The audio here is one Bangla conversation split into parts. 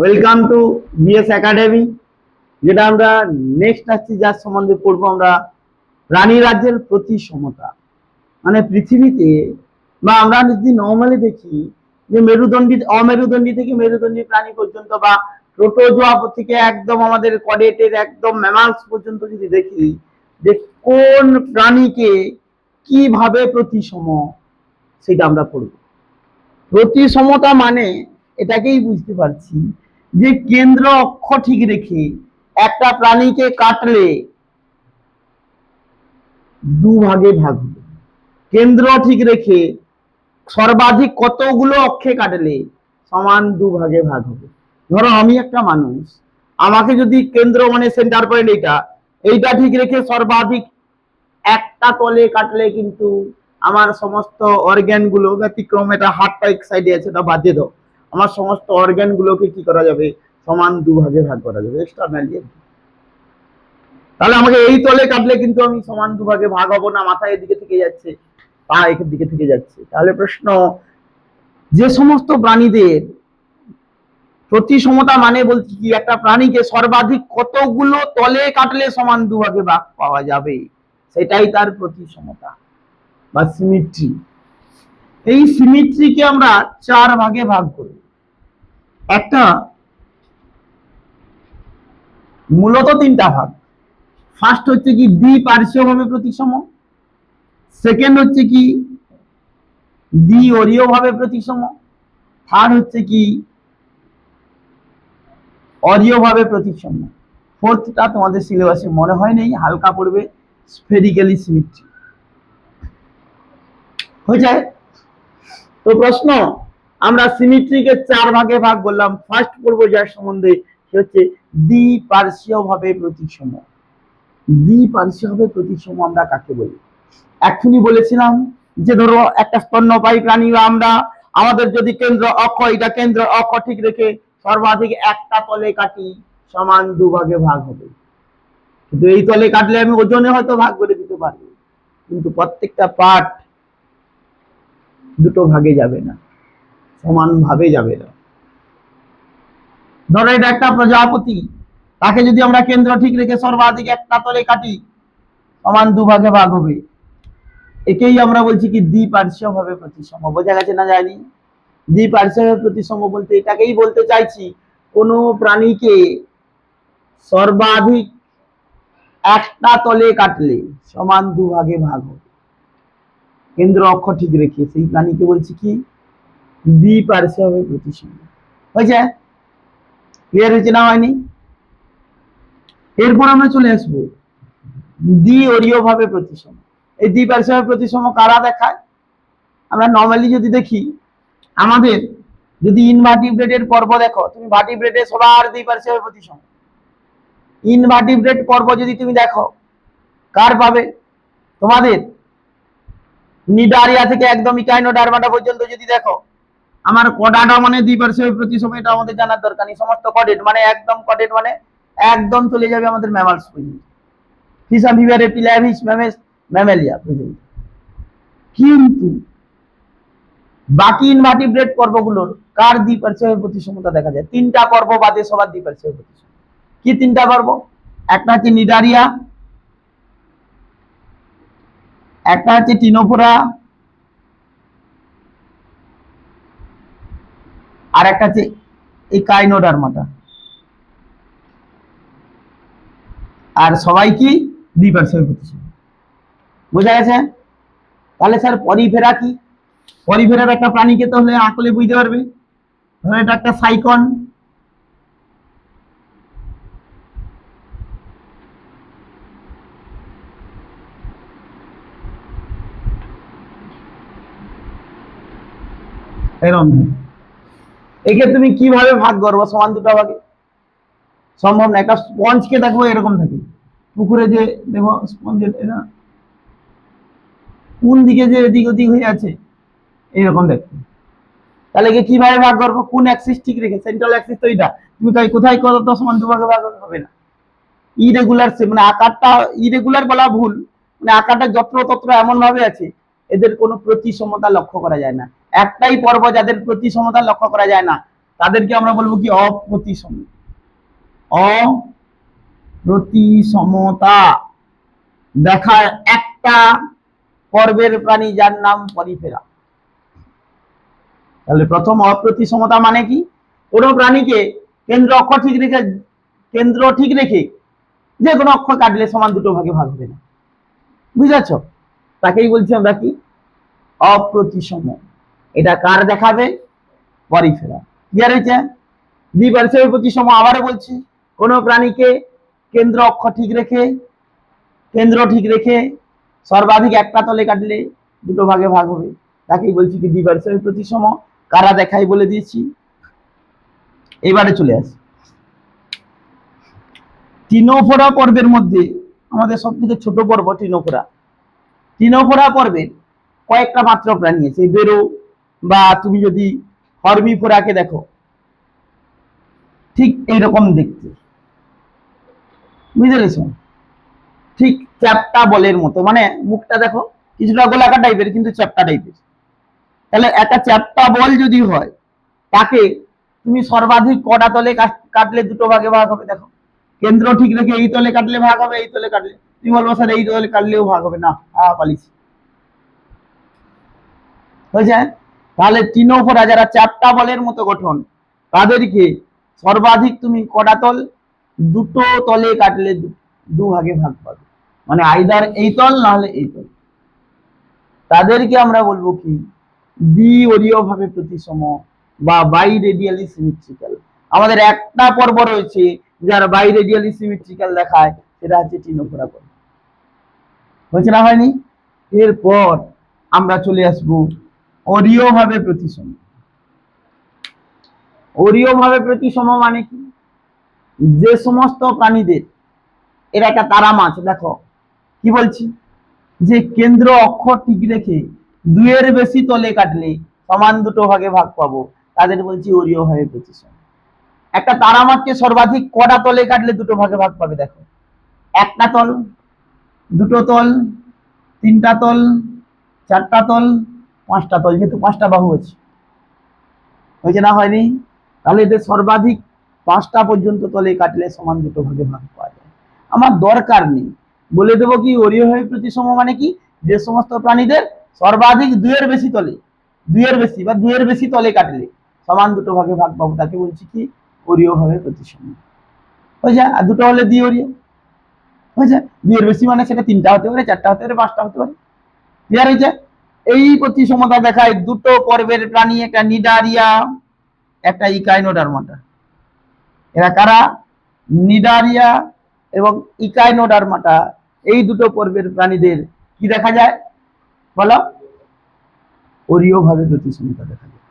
ওয়েলকাম টু বিএস একাডেমি যেটা আমরা নেক্সট আসছি, যার সম্বন্ধে পড়ব আমরা প্রাণী রাজ্যের প্রতি সমতা। মানে পৃথিবীতে বা আমরা যদি নর্মালি দেখি যে মেরুদণ্ডী, অমেরুদণ্ডী থেকে মেরুদণ্ডী প্রাণী পর্যন্ত বা প্রোটোজোয়া থেকে একদম আমাদের কডেটের একদম ম্যামালস পর্যন্ত যদি দেখি যে কোন প্রাণীকে কীভাবে প্রতিসম, সেটা আমরা পড়ব। প্রতিসমতা মানে এটাকেই বুঝতে পারছি যে কেন্দ্র অক্ষ ঠিক রেখে একটা প্রাণীকে কাটলে দু ভাগে কেন্দ্র ঠিক রেখে সর্বাধিক কতগুলো অক্ষে কাটলে সমান দু ভাগে হবে। ধরো আমি একটা মানুষ, আমাকে যদি কেন্দ্র মানে সেন্টার পয়েন্ট এইটা এইটা ঠিক রেখে সর্বাধিক একটা তলে কাটলে কিন্তু আমার সমস্ত অর্গ্যানগুলো ব্যতিক্রম, এটা হাতটা এক সাইডে আছে, এটা বাদ দিয়ে দাও। আমার সমস্ত অর্গ্যান গুলোকে কি করা যাবে? সমান দু ভাগে করা যাবে। এক্সটার্নালি তাহলে আমাকে এই তলে কাটলে কিন্তু আমি সমান দু ভাগে হব না মাথা এদিকে থেকে যাচ্ছে, পা একের দিকে থেকে যাচ্ছে। তাহলে প্রশ্ন, যে সমস্ত প্রাণীদের প্রতি সমতা মানে বলছি কি, একটা প্রাণীকে সর্বাধিক কতগুলো তলে কাটলে সমান দু ভাগে ভাগ পাওয়া যাবে? সেটাই তার প্রতি সমতা বা সিমিট্রি এই সিমিট্রিকে আমরা চার ভাগে ভাগ করি। একটা মূলত তিনটা ভাগ। ফার্স্ট হচ্ছে কি দ্বিপার্শ্বীয় ভাবে প্রতিসম। সেকেন্ড হচ্ছে কি দ্বি অরীয় ভাবে প্রতিসম। থার্ড হচ্ছে কি অরীয় ভাবে প্রতিসম। ফোর্থটা তোমাদের সিলেবাসে মনে হয় নেই, হালকা পড়বে স্ফেরিক্যালি সিমিট্রি। হয়ে যায়? তো প্রশ্ন, আমরা সিমিট্রিকে চার ভাগে ভাগ করলাম। ফার্স্ট পড়ব যার সম্বন্ধে, সে হচ্ছে দ্বিপার্শ্বীয় ভাবে প্রতিসম দ্বিপার্শ্বীয় ভাবে প্রতিসম আমরা কাকে বলি? এখনই বলেছিলাম যে ধরো, একটা স্তন্যপায়ী প্রাণী বা আমরা, আমাদের যদি কেন্দ্র অক্ষ, এটা কেন্দ্র অক্ষ ঠিক রেখে সর্বাধিক একটা তলে কাটি, সমান দু ভাগে ভাগ হবে। কিন্তু এই তলে কাটলে আমি ওজনে হয়তো ভাগ করে দিতে পারব। কিন্তু প্রত্যেকটা পার্ট দুটো ভাগে যাবে না সমান ভাবে যাবে না। ধরো এটা একটা প্রজাপতি, তাকে যদি আমরা কেন্দ্র ঠিক রেখে সর্বাধিক একটা তলে কাটি, সমান দু ভাগে হবে। একেই আমরা বলছি কি দ্বিপার্শ্বীয় ভাবে প্রতিসম। বোঝা গেছে না যায়নি? দ্বিপার্শ্বীয় ভাবে প্রতিসম বলতে এটাকেই বলতে চাইছি, কোনো প্রাণীকে সর্বাধিক একটা তলে কাটলে সমান দু ভাগে ভাগ হবে। কেন্দ্র অক্ষ ঠিক রেখে সেই প্রাণীকে বলছি কি? দ্বিপার্শ্বীয় ভাবে প্রতিসম হয়েছে? ক্লিয়ার হয়েছে না হয়নি? এরপর আমরা চলে আসব। দ্বি অরীয় ভাবে প্রতিসম। এই দ্বিপার্শ্বীয় ভাবে প্রতিসম কারা দেখায়? আমরা নর্মালি যদি দেখি, আমাদের যদি ইনভার্টিব্রেটের পর্ব দেখো, তুমি ভার্টিব্রেটে সবার দ্বিপার্শ্বীয় ভাবে প্রতিসম। ইনভার্টিব্রেট পর্ব যদি তুমি দেখো, কার পাবে? তোমাদের নিডারিয়া থেকে একদম ইকাইনোডার্মাটা পর্যন্ত যদি দেখো, আমার কডাটা মানে দুই দ্বিপার্শ্বীয় প্রতিসম এটা আমাদের জানার দরকার নেই। সমস্ত কডেট মানে একদম কডেট মানে একদম চলে যাবে আমাদের ম্যামালস পর্যন্ত। ফিসা ভিভারে পিলাভিস, ম্যামেস, ম্যামেলিয়া পর্যন্ত। কিন্তু বাকি ইনভার্টিব্রেট পর্বগুলোর কার দ্বিপার্শ্বীয় প্রতিসমতা দেখা যায়? তিনটা পর্ব বাদে সবার দ্বিপার্শ্বীয় প্রতিসম কি তিনটা পর্ব একটা হচ্ছে নিডারিয়া একটা হচ্ছে টিনোফোরা, আর একটা হচ্ছে এই কাইনোডার্মাটা। আর সবাই কি? দ্বিপার্শ্বীয় প্রতিসম। বোঝা গেছে? তাহলে স্যার পরিফেরা কি? পরিফেরার একটা প্রাণীকে তাহলে আঁকলে বুঝতে পারবে। ধরো এটা একটা সাইকন। এরকম একে তুমি কীভাবে ভাগ করব? সমান দুটো ভাগে সম্ভব না, একটা স্পঞ্জকে দেখব এরকম থাকে। পুকুরে যে, দেখো স্পঞ্জের এরা কোন দিকে যে এদিক ওদিক হয়ে আছে এইরকম দেখতে। তাহলে একে কীভাবে ভাগ করব? কোন অ্যাক্সিস ঠিক রেখে সেন্ট্রাল অ্যাক্সিস তো এটা তুমি তাই কোথায় করো, তো সমান দুভাগে ভাগ হবে না। ইরেগুলার মানে আকারটা ইরেগুলার বলা ভুল। মানে আকারটা যত্রতত্র এমন ভাবে আছে, এদের কোনো প্রতিসমতা লক্ষ্য করা যায় না। একটাই পর্ব যাদের প্রতিসমতা লক্ষ্য করা যায় না, তাদেরকে আমরা বলব কি? অপ্রতিসম, অপ্রতিসমতা। দেখায় একটা পর্বের প্রাণী যার নাম পরিফেরা। তাহলে প্রথম অপ্রতিসমতা মানে কি? কোনো প্রাণীকে কেন্দ্র অক্ষ ঠিক রেখে, কেন্দ্র ঠিক রেখে যে কোনো অক্ষ কাটলে সমান দুটো ভাগে ভাগ হবে না। বুঝেছ? তাকেই বলছি আমরা কি? অপ্রতিসম। এটা কার দেখাবে? পরিফেরা ক্লিয়ার হয়েছে? দ্বিপার্শ্বীয় প্রতিসম আবারও বলছি, কোনো প্রাণীকে কেন্দ্র অক্ষ ঠিক রেখে, কেন্দ্র ঠিক রেখে সর্বাধিক একটা তলে কাটলে দুটো ভাগে ভাগ হবে। তাকেই বলছি কি দ্বিপার্শ্বীয় প্রতিসম কারা দেখাই বলে দিয়েছি। এবারে চলে আসি। টিনোফোরা পর্বের মধ্যে আমাদের সব থেকে ছোট পর্ব টিনোফোরা। টিনোফোরা পর্বের কয়েকটা মাত্র প্রাণী আছে, বেরো বা তুমি যদি হর্মিফোরাকে দেখো, ঠিক এইরকম দেখতে। বুঝতে পেরেছ? ঠিক চ্যাপটা বলের মতো। মানে মুখটা দেখো, কিছুটা গোলাকার টাইপের কিন্তু চ্যাপটা টাইপের তাহলে একটা চ্যাপটা বল যদি হয়, তাকে তুমি সর্বাধিক কটা তলে কাটলে দুটো ভাগে ভাগ হবে, দেখো। কেন্দ্র ঠিক রেখে এই তলে কাটলে ভাগ হবে, এই তলে কাটলে। তুমি বলব, স্যার, এই তলে কাটলেও ভাগ হবে। না, আ পালিস হয়েছে? তাহলে টিনোফোরা যারা চারটা বলের মতো গঠন। তাদেরকে সর্বাধিক তুমি কটা তল? দুটো তলে কাটলে দু- ভাগে ভাগ পাবে। মানে আইদার এই তল না হলে এই তল। তাদেরকে আমরা বলব কি? দ্বি ভাবে প্রতিসম বা বাই রেডিয়ালি সিমেট্রিক্যাল। আমাদের একটা পর্ব রয়েছে, যার বাই রেডিয়ালি সিমেট্রিক্যাল দেখায়, সেটা হচ্ছে টিনোফোরা পর্ব হয়েছে না হয়নি? এরপর আমরা চলে আসব অরীয় ভাবে প্রতিসম। অরীয় ভাবে প্রতিসম মানে কি? যে সমস্ত প্রাণীদের, এর একটা তারা মাছ, দেখো, কি বলছি? যে কেন্দ্র অক্ষ ঠিক রেখে দুইয়ের বেশি তলে কাটলে সমান দুটো ভাগে ভাগ পাবো, তাদের বলছি অরীয় ভাবে প্রতিসম। একটা তারা মাছকে সর্বাধিক কটা তলে কাটলে দুটো ভাগে ভাগ পাবে, দেখো। একটা তল, দুটো তল, তিনটা তল, চারটা তল পাঁচটা তল যেহেতু পাঁচটা বাহু আছে। হয়েছে না হয়নি? তাহলে এদের সর্বাধিক পাঁচটা পর্যন্ত তলে কাটলে সমান দুটো ভাগে ভাগ পাওয়া যায়। আমার দরকার নেই। বলে দেবো কি ভাবে প্রতিসম মানে কি? যে সমস্ত প্রাণীদের সর্বাধিক দুইয়ের বেশি তলে, দুইয়ের বেশি বা দুইয়ের বেশি তলে কাটলে সমান দুটো ভাগে ভাগ পাবো, তাকে বলছি কি? অরীয় ভাবে প্রতিসম হয়েছে? আর দুটো হলে দ্বি অরীয় হয়েছে? দুইয়ের বেশি মানে সেটা তিনটা হতে পারে, চারটা হতে পারে, পাঁচটা হতে পারে। ক্লিয়ার হয়েছে? এই প্রতিসমতা দেখায় দুটো পর্বের প্রাণী, একটা নিডারিয়া, একটা ইকাইনোডারমাটা। এরা কারা? নিডারিয়া এবং ইকাইনোডারমাটা। এই দুটো পর্বের প্রাণীদের কি দেখা যায়? বলো। অরীয় ভাবে প্রতিসমতা দেখা যায়।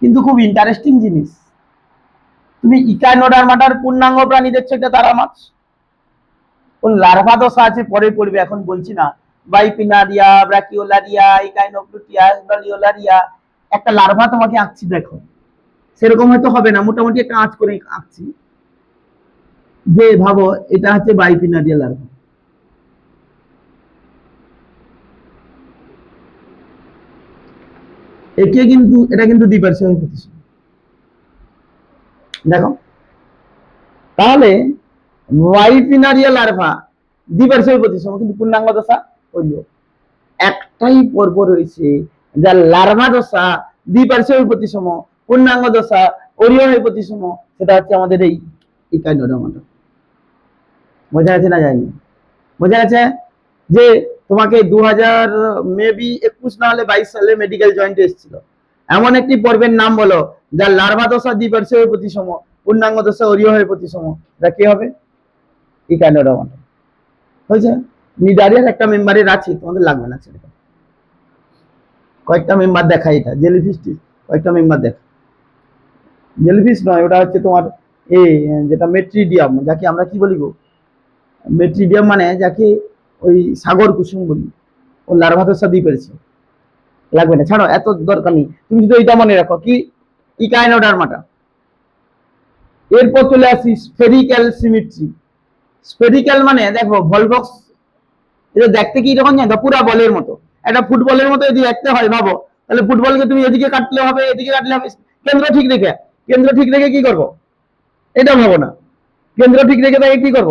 কিন্তু খুব ইন্টারেস্টিং জিনিস। তুমি ইকাইনোডারমাটার পূর্ণাঙ্গ প্রাণী দেখছ, এটা তারা মাছ কোন লার্ভা দশা আছে পরে পড়বে এখন বলছি না। বাইপিনারিয়া ব্রাকিওলারিয়া একটা লার্ভা তোমাকে আঁকছি দেখো। সেরকম হয়তো হবে না, মোটামুটি একটা আঁচ করে আঁকছি। যে ভাবো, এটা হচ্ছে বাইপিনারিয়া লার্ভা। একে কিন্তু, এটা কিন্তু দ্বিপার্শ্বীয় প্রতিসম। দেখো। তাহলে ওয়াইপিনারিয়া লার্ভা দ্বিপার্শ্বীয় প্রতিসম, কিন্তু পূর্ণাঙ্গ দশা? হইল। একটাই পর্ব রয়েছে যার লার্ভা দশা দ্বিপার্শ্বীয় প্রতিসম পূর্ণাঙ্গ দশা অরিয় প্রতিসম সেটা হচ্ছে আমাদের এই ইকাইনোডামাটা বোঝা গেছে না যায়নি বোঝা গেছে? যে তোমাকে দু হাজার মেবি একুশ না হলে বাইশ সালে মেডিকেল জয়েন্ট এসেছিল। এমন একটি পর্বের নাম বলো যার লার্ভা দশা দ্বিপার্শ্বীয় প্রতিসম পূর্ণাঙ্গ দশা অরিয় প্রতিসম এটা কি হবে? ইকাইনোডামাটা হয়েছে? নিডারিয়ার একটা মেম্বারের আছে, তোমাদের লাগবে না সেটা কয়েকটা মেম্বার দেখা এটা জেলিফিশটি কয়েকটা মেম্বার দেখা জেলিফিশ নয়, ওটা হচ্ছে তোমার এ, যেটা মেট্রিডিয়াম, যাকে আমরা কি বলি গো? মেট্রিডিয়াম মানে যাকে ওই সাগর কুসুম বলি, ও লার্ভাতের সাথেই পেরেছে। লাগবে না, ছাড়ো, এত দরকার নেই। তুমি শুধু এটা মনে রাখো কি, ইকাইনোডার্মাটা। এরপর চলে আসি স্ফেরিক্যাল সিমিট্রি। স্ফেরিক্যাল মানে দেখো ভলবক্স এটা দেখতে কি রকম জানো? পুরা বলের মতো। একটা ফুটবলের মতো যদি দেখতে হয়, ভাবো। তাহলে ফুটবলকে তুমি এদিকে কাটলে হবে, এদিকে কাটলে হবে। কেন্দ্র ঠিক রেখে, কেন্দ্র ঠিক রেখে কি করব? এটা ভাবো না। কেন্দ্র ঠিক রেখে তাকে কি করব?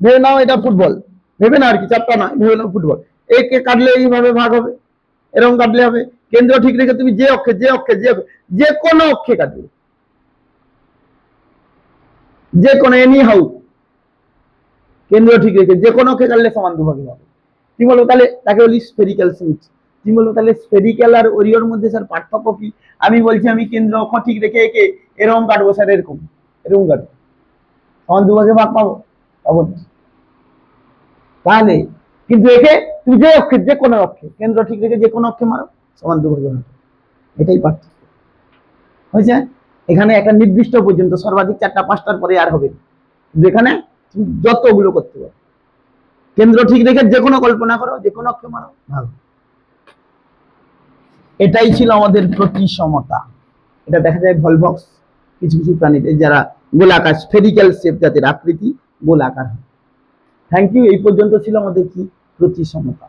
ভেবে নাও এটা ফুটবল। ভেবে না আর কি, চাপটা না ভেবে নাও ফুটবল। একে কাটলে এইভাবে ভাগ হবে, এরকম কাটলে হবে। কেন্দ্র ঠিক রেখে তুমি যে অক্ষে যে অক্ষে, যে যে কোনো অক্ষে কাটবে। যে কোনো এনি হাউ কেন্দ্র ঠিক রেখে যে কোনো অক্ষে কাটলে সমান দুভাগে হবে। কি বলব, তাহলে তাকে বলি স্পেরিক্যাল সিমিট কি বলব, তাহলে স্পেরিক্যাল আর ওরিওর মধ্যে স্যার পার্থক্য কি? আমি বলছি, আমি কেন্দ্র অক্ষ ঠিক রেখে একে এরকম কাটবো স্যার এরকম এরকম কাটবো। সমান দুভাগে ভাগ পাবো পাবো না। তাহলে, কিন্তু একে তুমি যে অক্ষে যে কোনো অক্ষে কেন্দ্র ঠিক রেখে যে কোনো অক্ষে মারো, সমান দুভাগে ভাগ এটাই পার্থক্য। হয়েছে? এখানে একটা নির্দিষ্ট পর্যন্ত সর্বাধিক চারটা পাঁচটার পরে আর হবে। কিন্তু এখানে তুমি যতগুলো করতে পারো। কেন্দ্র ঠিক রেখে যে কোনো কল্পনা করো যে কোনো অক্ষে মারো, ভালো। এটাই ছিল আমাদের প্রতি সমতা এটা দেখা যায় ভলভক্স কিছু কিছু প্রাণীদের যারা গোলাকার স্ফেরিক্যাল শেপ জাতির আকৃতি গোলাকার থ্যাংক ইউ এই পর্যন্ত ছিল আমাদের কি? প্রতিসমতা।